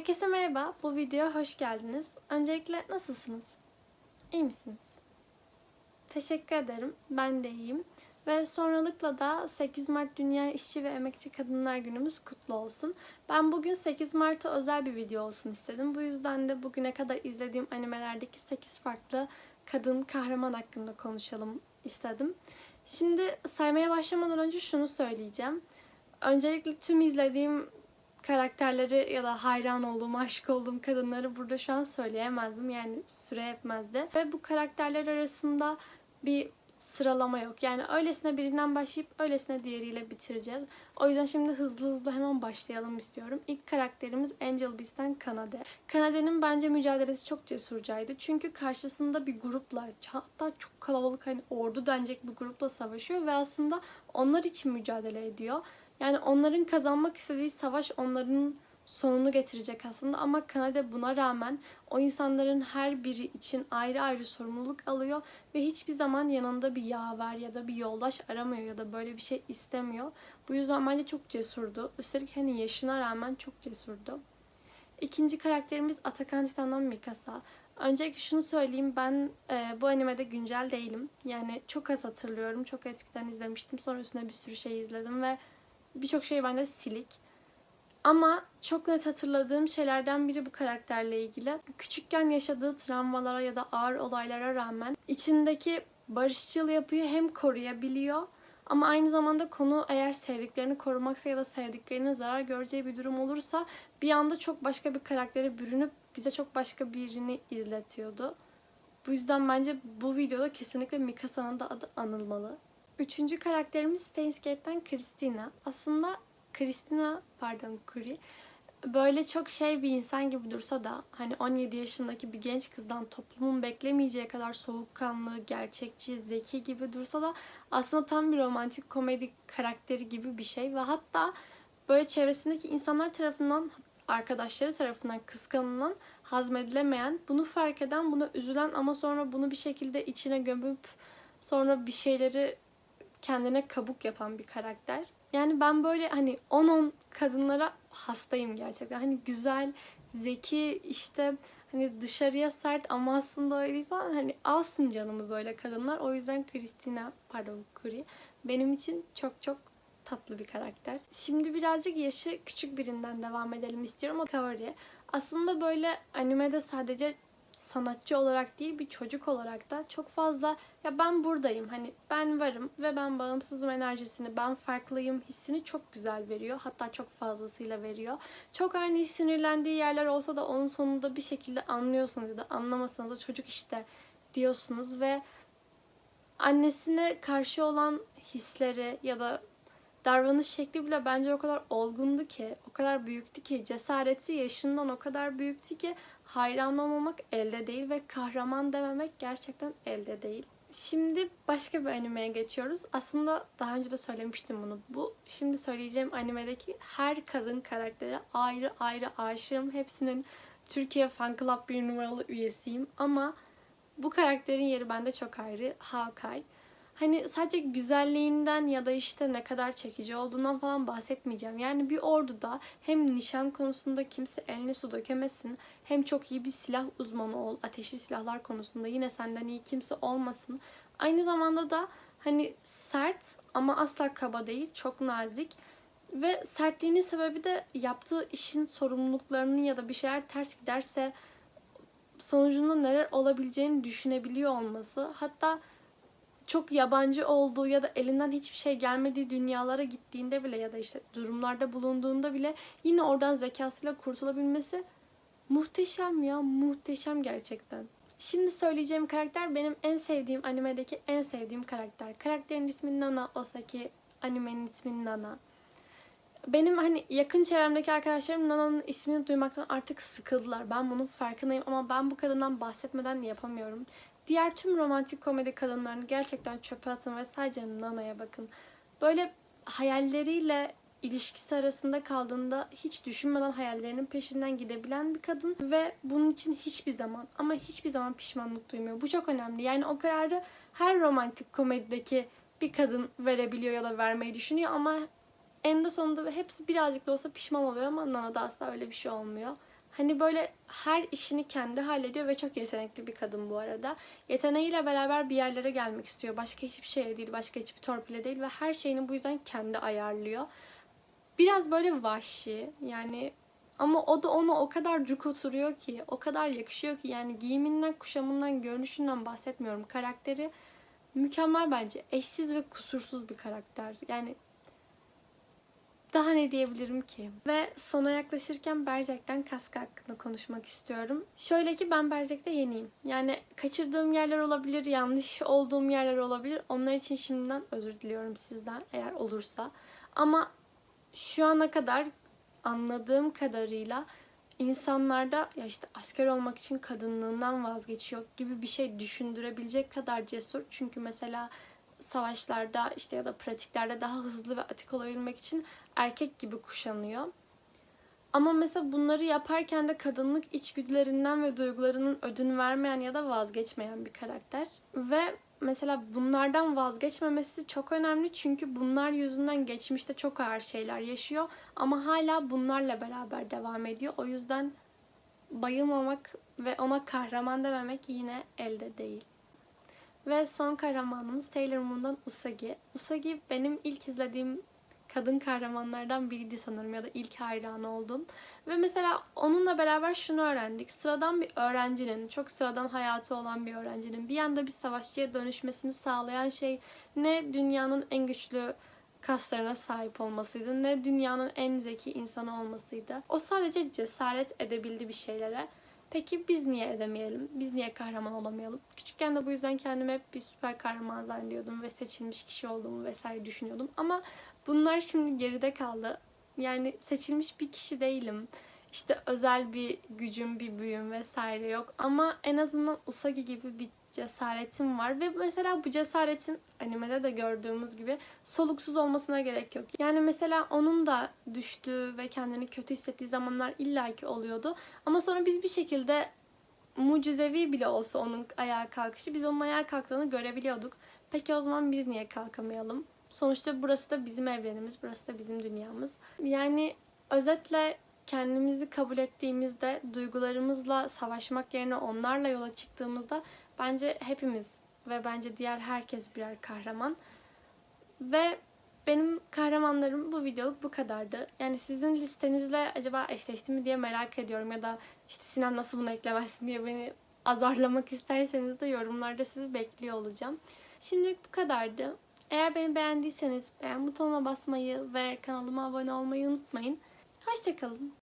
Herkese merhaba. Bu videoya hoş geldiniz. Öncelikle nasılsınız? İyi misiniz? Teşekkür ederim. Ben de iyiyim. Ve sonralıkla da 8 Mart Dünya İşçi ve Emekçi Kadınlar Günümüz kutlu olsun. Ben bugün 8 Mart'a özel bir video olsun istedim. Bu yüzden de bugüne kadar izlediğim animelerdeki 8 farklı kadın kahraman hakkında konuşalım istedim. Şimdi saymaya başlamadan önce şunu söyleyeceğim. Öncelikle tüm izlediğim karakterleri ya da hayran olduğum, aşık olduğum kadınları burada şu an söyleyemezdim. Yani süre yetmezdi. Ve bu karakterler arasında bir sıralama yok. Yani öylesine birinden başlayıp öylesine diğeriyle bitireceğiz. O yüzden şimdi hızlı hızlı hemen başlayalım istiyorum. İlk karakterimiz Angel Beast'ten Kanade. Kanade'nin bence mücadelesi çok cesurcaydı. Çünkü karşısında bir grupla hatta çok kalabalık hani ordu denecek bir grupla savaşıyor ve aslında onlar için mücadele ediyor. Yani onların kazanmak istediği savaş onların sonunu getirecek aslında ama Kanada buna rağmen o insanların her biri için ayrı ayrı sorumluluk alıyor ve hiçbir zaman yanında bir yaver ya da bir yoldaş aramıyor ya da böyle bir şey istemiyor. Bu yüzden bence çok cesurdu. Üstelik hani yaşına rağmen çok cesurdu. İkinci karakterimiz Atakan Titan'dan Mikasa. Öncelikle şunu söyleyeyim ben e, bu animede güncel değilim. Yani çok az hatırlıyorum. Çok eskiden izlemiştim. Sonra üstüne bir sürü şey izledim ve birçok şey bende silik. Ama çok net hatırladığım şeylerden biri bu karakterle ilgili. Küçükken yaşadığı travmalara ya da ağır olaylara rağmen içindeki barışçıl yapıyı hem koruyabiliyor ama aynı zamanda konu eğer sevdiklerini korumaksa ya da sevdiklerinin zarar göreceği bir durum olursa bir anda çok başka bir karaktere bürünüp bize çok başka birini izletiyordu. Bu yüzden bence bu videoda kesinlikle Mikasa'nın da adı anılmalı. Üçüncü karakterimiz Steins Gate'den Christina. Aslında Christina, pardon Kuri, böyle çok şey bir insan gibi dursa da hani 17 yaşındaki bir genç kızdan toplumun beklemeyeceği kadar soğukkanlı, gerçekçi, zeki gibi dursa da aslında tam bir romantik komedi karakteri gibi bir şey ve hatta böyle çevresindeki insanlar tarafından arkadaşları tarafından kıskanılan, hazmedilemeyen, bunu fark eden, buna üzülen ama sonra bunu bir şekilde içine gömüp sonra bir şeyleri kendine kabuk yapan bir karakter. Yani ben böyle hani 10-10 kadınlara hastayım gerçekten. Hani güzel, zeki, işte hani dışarıya sert ama aslında öyle değil falan. Hani alsın canımı böyle kadınlar. O yüzden Christina, pardon Kuri benim için çok çok tatlı bir karakter. Şimdi birazcık yaşı küçük birinden devam edelim istiyorum. O Kaori. Aslında böyle animede sadece sanatçı olarak değil bir çocuk olarak da çok fazla ya ben buradayım hani ben varım ve ben bağımsızım enerjisini ben farklıyım hissini çok güzel veriyor hatta çok fazlasıyla veriyor. Çok ani sinirlendiği yerler olsa da onun sonunda bir şekilde anlıyorsunuz ya da anlamasanız da çocuk işte diyorsunuz ve annesine karşı olan hisleri ya da davranış şekli bile bence o kadar olgundu ki, o kadar büyüktü ki, cesareti yaşından o kadar büyüktü ki hayran olmamak elde değil ve kahraman dememek gerçekten elde değil. Şimdi başka bir animeye geçiyoruz. Aslında daha önce de söylemiştim bunu. Bu şimdi söyleyeceğim animedeki her kadın karaktere ayrı ayrı aşığım. Hepsinin Türkiye Fan Club bir numaralı üyesiyim ama bu karakterin yeri bende çok ayrı. Hawkeye. Hani sadece güzelliğinden ya da işte ne kadar çekici olduğundan falan bahsetmeyeceğim. Yani bir orduda hem nişan konusunda kimse eline su dökemesin hem çok iyi bir silah uzmanı ol. Ateşli silahlar konusunda yine senden iyi kimse olmasın. Aynı zamanda da hani sert ama asla kaba değil. Çok nazik. Ve sertliğinin sebebi de yaptığı işin sorumluluklarını ya da bir şeyler ters giderse sonucunda neler olabileceğini düşünebiliyor olması. Hatta çok yabancı olduğu ya da elinden hiçbir şey gelmediği dünyalara gittiğinde bile ya da işte durumlarda bulunduğunda bile yine oradan zekasıyla kurtulabilmesi muhteşem ya muhteşem gerçekten. Şimdi söyleyeceğim karakter benim en sevdiğim animedeki en sevdiğim karakter. Karakterin ismi Nana Osaki, animenin ismi Nana. Benim hani yakın çevremdeki arkadaşlarım Nana'nın ismini duymaktan artık sıkıldılar. Ben bunun farkındayım ama ben bu kadından bahsetmeden yapamıyorum. Diğer tüm romantik komedi kadınlarını gerçekten çöpe atın ve sadece Nana'ya bakın. Böyle hayalleriyle ilişkisi arasında kaldığında hiç düşünmeden hayallerinin peşinden gidebilen bir kadın ve bunun için hiçbir zaman ama hiçbir zaman pişmanlık duymuyor. Bu çok önemli. Yani o kararı her romantik komedideki bir kadın verebiliyor ya da vermeyi düşünüyor ama en de sonunda hepsi birazcık da olsa pişman oluyor ama Nana'da asla öyle bir şey olmuyor. Hani böyle her işini kendi hallediyor ve çok yetenekli bir kadın bu arada. Yeteneğiyle beraber bir yerlere gelmek istiyor. Başka hiçbir şeye değil, başka hiçbir torpile değil ve her şeyini bu yüzden kendi ayarlıyor. Biraz böyle vahşi yani ama o da ona o kadar cuk oturuyor ki, o kadar yakışıyor ki yani giyiminden, kuşamından, görünüşünden bahsetmiyorum. Karakteri mükemmel bence. Eşsiz ve kusursuz bir karakter. Yani daha ne diyebilirim ki? Ve sona yaklaşırken Berserk'ten Kaska hakkında konuşmak istiyorum. Şöyle ki ben Berserk'te yeniyim. Yani kaçırdığım yerler olabilir, yanlış olduğum yerler olabilir. Onlar için şimdiden özür diliyorum sizden eğer olursa. Ama şu ana kadar anladığım kadarıyla insanlarda ya işte asker olmak için kadınlığından vazgeçiyor gibi bir şey düşündürebilecek kadar cesur. Çünkü mesela savaşlarda işte ya da pratiklerde daha hızlı ve atik olabilmek için erkek gibi kuşanıyor. Ama mesela bunları yaparken de kadınlık içgüdülerinden ve duygularının ödün vermeyen ya da vazgeçmeyen bir karakter. Ve mesela bunlardan vazgeçmemesi çok önemli çünkü bunlar yüzünden geçmişte çok ağır şeyler yaşıyor ama hala bunlarla beraber devam ediyor. O yüzden bayılmamak ve ona kahraman dememek yine elde değil. Ve son kahramanımız Sailor Moon'dan Usagi. Usagi benim ilk izlediğim kadın kahramanlardan biriydi sanırım ya da ilk hayranı oldum. Ve mesela onunla beraber şunu öğrendik. Sıradan bir öğrencinin, çok sıradan hayatı olan bir öğrencinin bir anda bir savaşçıya dönüşmesini sağlayan şey ne dünyanın en güçlü kaslarına sahip olmasıydı ne dünyanın en zeki insanı olmasıydı. O sadece cesaret edebildi bir şeylere. Peki biz niye edemeyelim? Biz niye kahraman olamayalım? Küçükken de bu yüzden kendimi hep bir süper kahraman zannediyordum ve seçilmiş kişi olduğumu vesaire düşünüyordum. Ama bunlar şimdi geride kaldı. Yani seçilmiş bir kişi değilim. İşte özel bir gücüm, bir büyüm vesaire yok. Ama en azından Usagi gibi bir cesaretim var ve mesela bu cesaretin animede de gördüğümüz gibi soluksuz olmasına gerek yok. Yani mesela onun da düştüğü ve kendini kötü hissettiği zamanlar illaki oluyordu. Ama sonra biz bir şekilde mucizevi bile olsa onun ayağa kalkışı biz onun ayağa kalktığını görebiliyorduk. Peki o zaman biz niye kalkamayalım? Sonuçta burası da bizim evrenimiz, burası da bizim dünyamız. Yani özetle kendimizi kabul ettiğimizde, duygularımızla savaşmak yerine onlarla yola çıktığımızda bence hepimiz ve bence diğer herkes birer kahraman. Ve benim kahramanlarım bu videoluk bu kadardı. Yani sizin listenizle acaba eşleşti mi diye merak ediyorum ya da işte Sinem nasıl bunu eklemezsin diye beni azarlamak isterseniz de yorumlarda sizi bekliyor olacağım. Şimdilik bu kadardı. Eğer beni beğendiyseniz beğen butonuna basmayı ve kanalıma abone olmayı unutmayın. Hoşçakalın.